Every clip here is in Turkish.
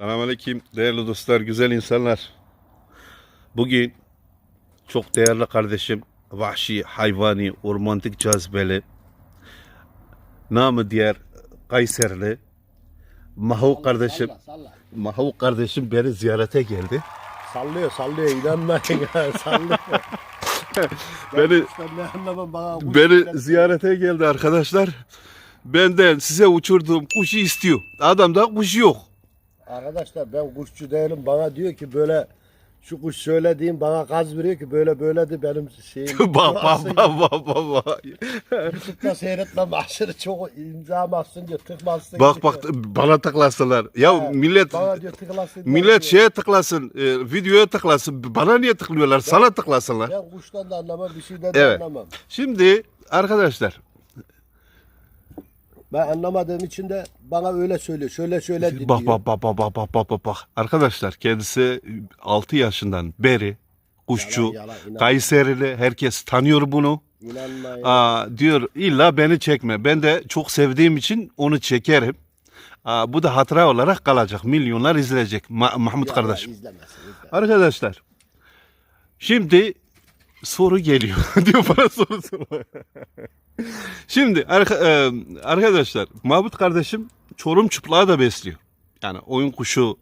Selamünaleyküm değerli dostlar, güzel insanlar. Bugün çok değerli kardeşim, vahşi, hayvani, ormantik cazibeli, namı diğer Kayserli, Mahu kardeşim. Mahu kardeşim beni ziyarete geldi. Sallıyor sallıyor inanmayın sallıyor. Beni beni ziyarete geldi arkadaşlar. Benden size uçurduğum kuşu istiyor. Adamda kuş yok. Arkadaşlar ben kuşçu değilim bana diyor ki böyle şu kuş söylediğim bana gaz veriyor ki böyle böyle de benim şeyim. bak bak bak bak bak. bak. YouTube'da seyretmem aşırı çok imza bassın diyor tıklasın. Bak diyor. bak bana tıklasınlar. Ya Ha, millet Bana diyor tıklasın. diyor. millet şeye tıklasın, e, videoya tıklasın. Bana niye tıklıyorlar? Sana tıklasınlar. Ben kuştan da anlamam bir şeyden de Evet. anlamam. Şimdi arkadaşlar ben anlamadığım için de bana öyle söylüyor. Şöyle şöyle bak, diyor. Bak bak bak bak bak bak bak bak. Arkadaşlar kendisi 6 yaşından beri kuşçu, yalan, yalan. Kayserili herkes tanıyor bunu. İnanma. Aa, diyor illa beni çekme. Ben de çok sevdiğim için onu çekerim. Aa, bu da hatıra olarak kalacak. Milyonlar izleyecek Ma Mahmut ya, kardeşim. Ya, izlemesin, izlemesin. Arkadaşlar şimdi soru geliyor. diyor bana soru sor. şimdi arka- e, arkadaşlar Mahmut kardeşim çorum çıplağı da besliyor. Yani oyun kuşu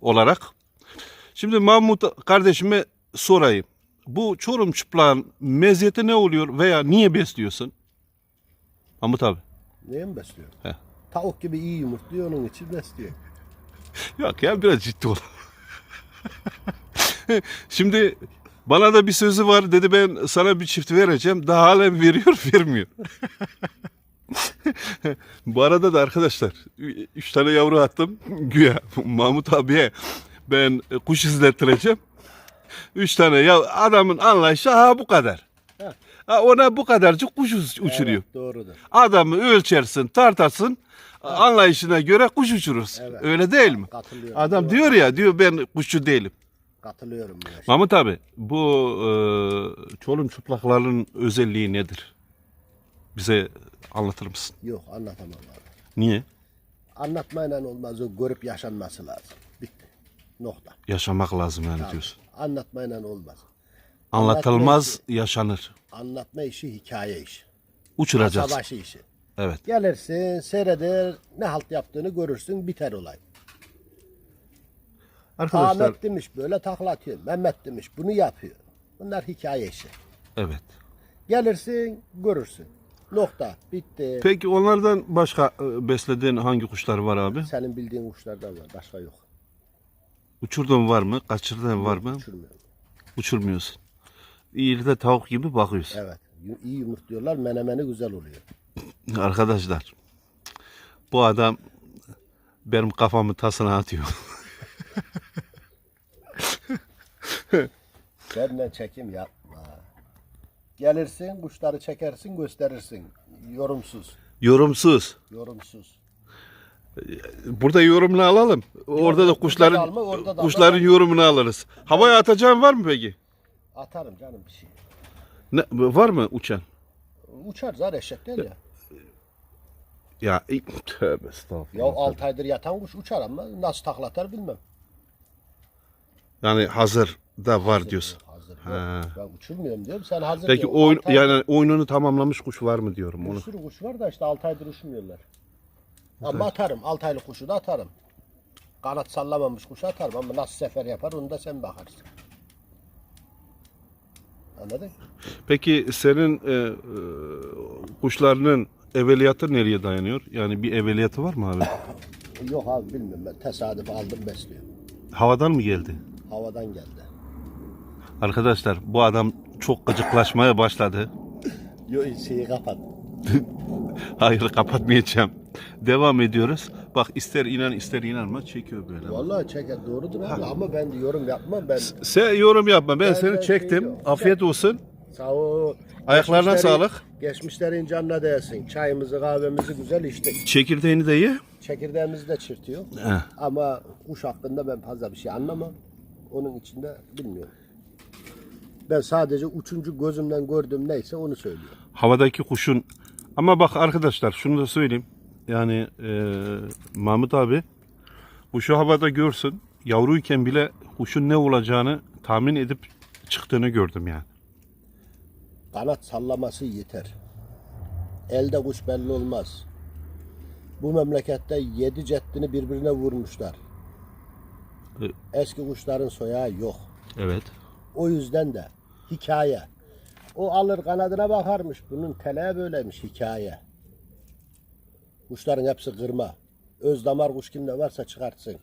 olarak. Şimdi Mahmut kardeşime sorayım. Bu çorum çıplağın meziyeti ne oluyor veya niye besliyorsun? Mahmut abi. Neye mi besliyor? He. Tavuk gibi iyi yumurtluyor onun için besliyor. Yok ya biraz ciddi ol. Şimdi bana da bir sözü var dedi ben sana bir çift vereceğim. Daha halen veriyor vermiyor. Bu arada da arkadaşlar üç tane yavru attım. Güya Mahmut abiye ben kuş izlettireceğim. Üç tane ya adamın anlayışı ha bu kadar. Ha, ona bu kadarcık kuş uç- uçuruyor. Evet, doğrudur. Adamı ölçersin, tartarsın, anlayışına göre kuş uçurursun. Evet. Öyle değil mi? Adam diyor ya, diyor ben kuşçu değilim. Katılıyorum buna. Mahmut abi, bu e, çolum çıplakların özelliği nedir? Bize anlatır mısın? Yok anlatamam abi. Niye? Anlatmayla olmaz o görüp yaşanması lazım. Bitti. Nokta. Yaşamak lazım yani diyorsun. Anlatmayla olmaz. Anlatılmaz, yaşanır. Anlatma işi hikaye işi. Uçuracağız. Savaşı işi. Evet. Gelirsin seyreder ne halt yaptığını görürsün biter olay. Arkadaşlar, Ahmet demiş böyle takla atıyor. Mehmet demiş bunu yapıyor. Bunlar hikaye işi. evet. Gelirsin görürsün. Nokta. Bitti. Peki onlardan başka e, beslediğin hangi kuşlar var abi? Senin bildiğin kuşlardan var. Başka yok. Uçurduğun var mı? Kaçırdığın var mı? Uçurmuyorum. Uçurmuyorsun. İyi de tavuk gibi bakıyorsun. Evet. yu- iyi yumurtluyorlar. Menemeni güzel oluyor. Arkadaşlar bu adam benim kafamı tasına atıyor. Senden çekim yapma. Gelirsin kuşları çekersin gösterirsin. Yorumsuz. Yorumsuz. Yorumsuz. Burada yorumunu alalım. Orada da kuşların alma, orada da alma. kuşların yorumunu alırız. Havaya atacağın var mı peki? Atarım canım bir şey. Ne, var mı uçan? Uçar zar eşek değil ya. Ya tövbe estağfurullah. Ya 6 aydır yatan kuş uçar ama nasıl taklatar bilmem. Yani hazır da var diyorsun. Hazır Ha. Ben uçurmuyorum diyorum. Sen hazır Peki diyorsun. oyun Altı yani oyununu tamamlamış kuş var mı diyorum Bir onu. sürü kuş var da işte 6 aydır uçmuyorlar. Ama atarım. 6 aylık kuşu da atarım. Kanat sallamamış kuşu atarım ama nasıl sefer yapar onu da sen bakarsın. Anladın? Peki senin e, e, kuşlarının evveliyatı nereye dayanıyor? Yani bir evveliyatı var mı abi? Yok abi bilmiyorum ben. Tesadüf aldım besliyorum. Havadan mı geldi? Havadan geldi. Arkadaşlar bu adam çok gıcıklaşmaya başladı. Yok şeyi kapat. Hayır kapatmayacağım. Devam ediyoruz. Bak ister inan ister inanma çekiyor böyle. Vallahi çeker doğrudur abi ama ben de yorum yapmam ben. Sen yorum yapma. Ben Ben- seni ben çektim. şey yok. Afiyet olsun. Sağ ol. Ayaklarına Geçmişlerin- sağlık. Geçmişlerin canına değsin. Çayımızı kahvemizi güzel içtik. Çekirdeğini de ye. Çekirdeğimizi de çırtıyor. Ama kuş hakkında ben fazla bir şey anlamam. Onun içinde bilmiyorum. Ben sadece üçüncü gözümden gördüğüm neyse onu söylüyorum. Havadaki kuşun ama bak arkadaşlar şunu da söyleyeyim. Yani e, Mahmut abi Kuşu havada görsün. Yavruyken bile kuşun ne olacağını tahmin edip çıktığını gördüm yani. Kanat sallaması yeter. Elde kuş belli olmaz. Bu memlekette yedi ceddini birbirine vurmuşlar. Eski kuşların soyağı yok. Evet. O yüzden de hikaye. O alır kanadına bakarmış. Bunun teleği böyleymiş hikaye. Kuşların hepsi kırma. Öz damar kuş kimde varsa çıkartsın.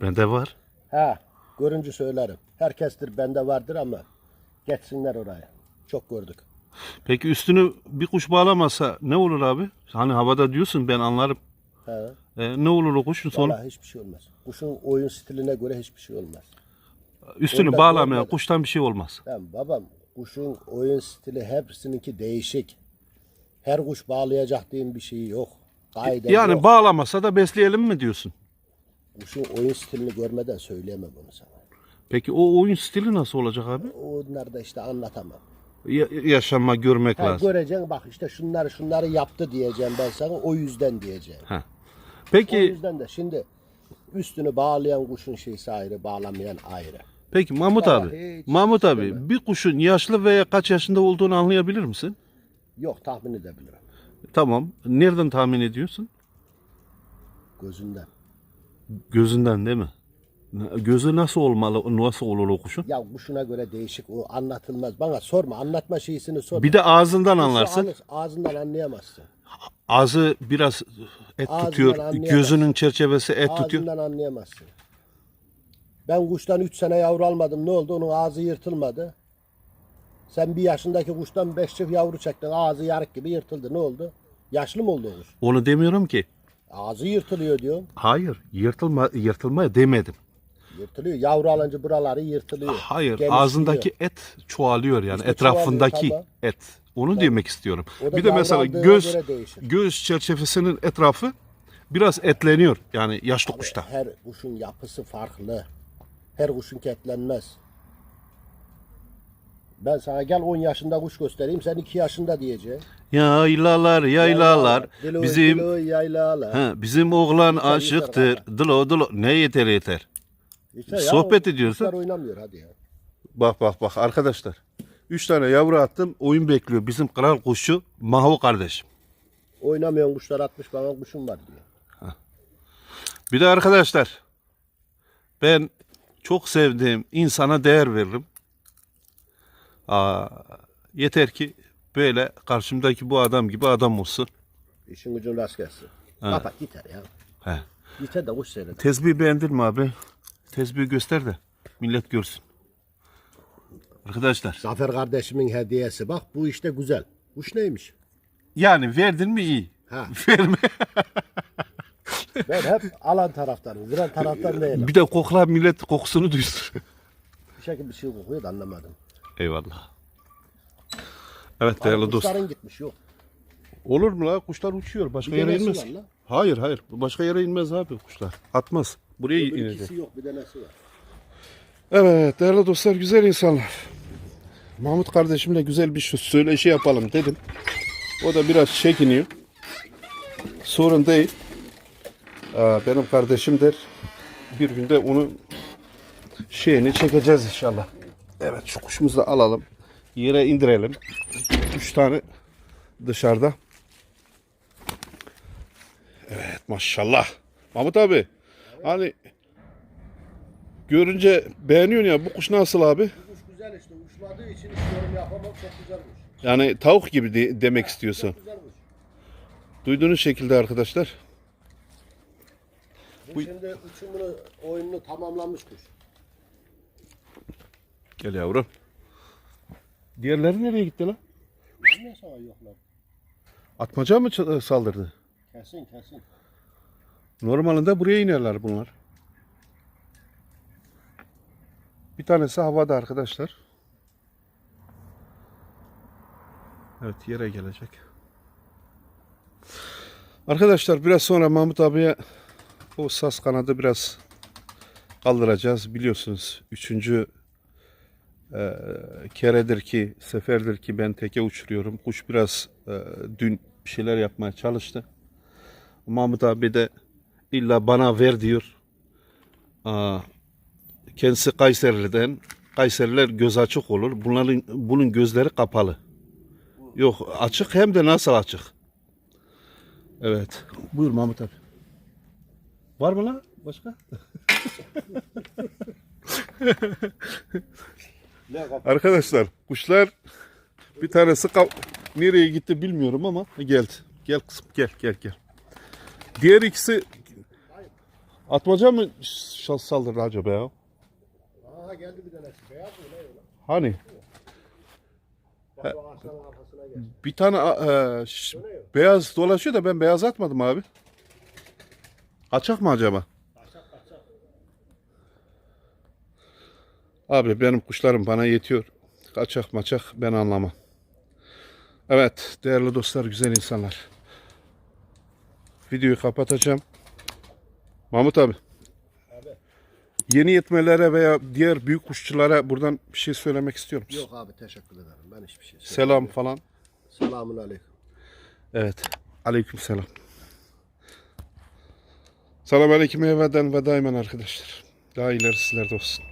Bende var. Ha, görüncü söylerim. Herkestir bende vardır ama geçsinler oraya. Çok gördük. Peki üstünü bir kuş bağlamasa ne olur abi? Hani havada diyorsun ben anlarım. Ha. E, ne olur o kuşun sonu? Vallahi hiçbir şey olmaz. Kuşun oyun stiline göre hiçbir şey olmaz. Üstünü görmedim. kuştan bir şey olmaz. Ben babam kuşun oyun stili hepsininki değişik. Her kuş bağlayacak diye bir şey yok. Kaide Yani yok. bağlamasa da besleyelim mi diyorsun? Kuşun oyun stilini görmeden söyleyemem bunu sana. Peki o oyun stili nasıl olacak abi? Onları da işte anlatamam. Ya- yaşanma görmek Ha, lazım. göreceksin bak işte şunları şunları yaptı diyeceğim ben sana o yüzden diyeceğim. Ha. O Peki yüzden de şimdi üstünü bağlayan kuşun şeysi ayrı, bağlamayan ayrı. peki Mahmut Vallahi abi. hiç Mahmut abi bir kuşun yaşlı veya kaç yaşında olduğunu anlayabilir misin? Yok tahmin edebilirim. Tamam. Nereden tahmin ediyorsun? Gözünden. Gözünden değil mi? Gözü nasıl olmalı? Nasıl olur o kuşun? Ya kuşuna göre değişik o anlatılmaz. Bana sorma anlatma şeysini sorma. Bir de ağzından Kuşu anlarsın. Ağzından anlayamazsın. Ağzı biraz et Ağzından tutuyor. anlayamaz. Gözünün çerçevesi et tutuyor. Ağzından anlayamazsın. Ben kuştan 3 sene yavru almadım. Ne oldu? Onun ağzı yırtılmadı. Sen bir yaşındaki kuştan 5 çift yavru çektin. Ağzı yarık gibi yırtıldı. Ne oldu? Yaşlı mı oldu o kuş? Onu demiyorum ki. Ağzı yırtılıyor diyorum. Hayır, yırtılma yırtılma demedim. Yırtılıyor. Yavru alınca buraları yırtılıyor. Hayır, Genişliyor. ağzındaki et çoğalıyor yani İşte etrafındaki çoğalıyor, tamam. et. Onu demek istiyorum. Bir de mesela göz göz çerçevesinin etrafı biraz etleniyor. Yani yaşlı kuşta. Her kuşun yapısı farklı. Her kuşun ketlenmez. Ben sana gel 10 yaşında kuş göstereyim sen 2 yaşında diyeceksin. Yaylalar, yaylalar. Dilo, Bizim dilo, yaylalar. ha, bizim oğlan Yeter, aşıktır. yeter Dılo dılo ne yeter yeter. İşte ya, Sohbet o ediyorsun. Oynamıyor hadi ya. Bak bak bak arkadaşlar. Üç tane yavru attım. Oyun bekliyor. Bizim kral kuşu Maho kardeşim. Oynamayan kuşlar atmış bana kuşum var diyor. Bir de arkadaşlar ben çok sevdiğim insana değer veririm. Aa, yeter ki böyle karşımdaki bu adam gibi adam olsun. İşin gücün rast gelsin. Kapat yeter ya. He. Yeter de kuş seyredin. Tezbih beğendin mi abi? Tezbih göster de millet görsün. Arkadaşlar Zafer kardeşimin hediyesi bak bu işte güzel. Kuş neymiş? yani verdin mi iyi. Ha. Verme. Ben hep alan taraftarım. Veren taraftar değilim. Bir de kokla millet kokusunu duysun. Bir şekilde bir şey kokuyor da anlamadım. Eyvallah. Evet değerli dostlar. Kuşların gitmiş yok. Olur mu la? Kuşlar uçuyor. Başka Bir yere inmez. Hayır hayır. Başka yere inmez abi kuşlar. Atmaz. Buraya Öbür inecek. ikisi yok bir denesi var. Evet değerli dostlar güzel insanlar. Mahmut kardeşimle güzel bir söyleşi yapalım dedim. O da biraz çekiniyor. Sorun değil. Aa, benim kardeşimdir. Bir günde onun şeyini çekeceğiz inşallah. Evet şu kuşumuzu da alalım. Yere indirelim. Üç tane dışarıda. Evet maşallah. Mahmut abi. Hani görünce beğeniyorsun ya bu kuş nasıl abi? Güzel işte. Uçmadığı için hiç yorum yapamam. Çok güzel kuş. Yani tavuk gibi de- demek istiyorsun. Güzel kuş. Duyduğunuz şekilde arkadaşlar. Bu şimdi uçumunu, oyununu tamamlamış kuş. Gel yavrum. Diğerleri nereye gitti lan? Ne sana yoklar? Atmaca mı saldırdı? Kesin kesin. Normalinde buraya inerler bunlar. Bir tanesi havada arkadaşlar. Evet yere gelecek. Arkadaşlar biraz sonra Mahmut abiye o sas kanadı biraz kaldıracağız. Biliyorsunuz üçüncü e, keredir ki seferdir ki ben teke uçuruyorum. Kuş biraz e, dün bir şeyler yapmaya çalıştı. Mahmut abi de illa bana ver diyor. Aa, kendisi Kayserili'den. Kayseriler göz açık olur. Bunların bunun gözleri kapalı. Yok açık hem de nasıl açık? Evet. Buyur Mahmut abi. Var mı lan başka? Arkadaşlar kuşlar bir tanesi nereye gitti bilmiyorum ama geldi. Gel kızım gel gel gel. Diğer ikisi atmaca mı saldırdı acaba ya? Geldi bir tanesi. Beyaz mı ne? Hani Bak o aslanın kafasına geldi. bir tane e, ş- beyaz dolaşıyor da ben beyaz atmadım abi. Açak mı acaba? Abi benim kuşlarım bana yetiyor. Kaçak maçak ben anlamam. Evet değerli dostlar güzel insanlar. Videoyu kapatacağım. Mahmut abi. Yeni yetmelere veya diğer büyük kuşçulara buradan bir şey söylemek istiyor musun? Yok abi teşekkür ederim. Ben hiçbir şey Selam falan. Selamun aleyküm. Evet. Aleyküm selam. Selam aleyküm evveden ve daimen arkadaşlar. Daha ileri sizlerde olsun.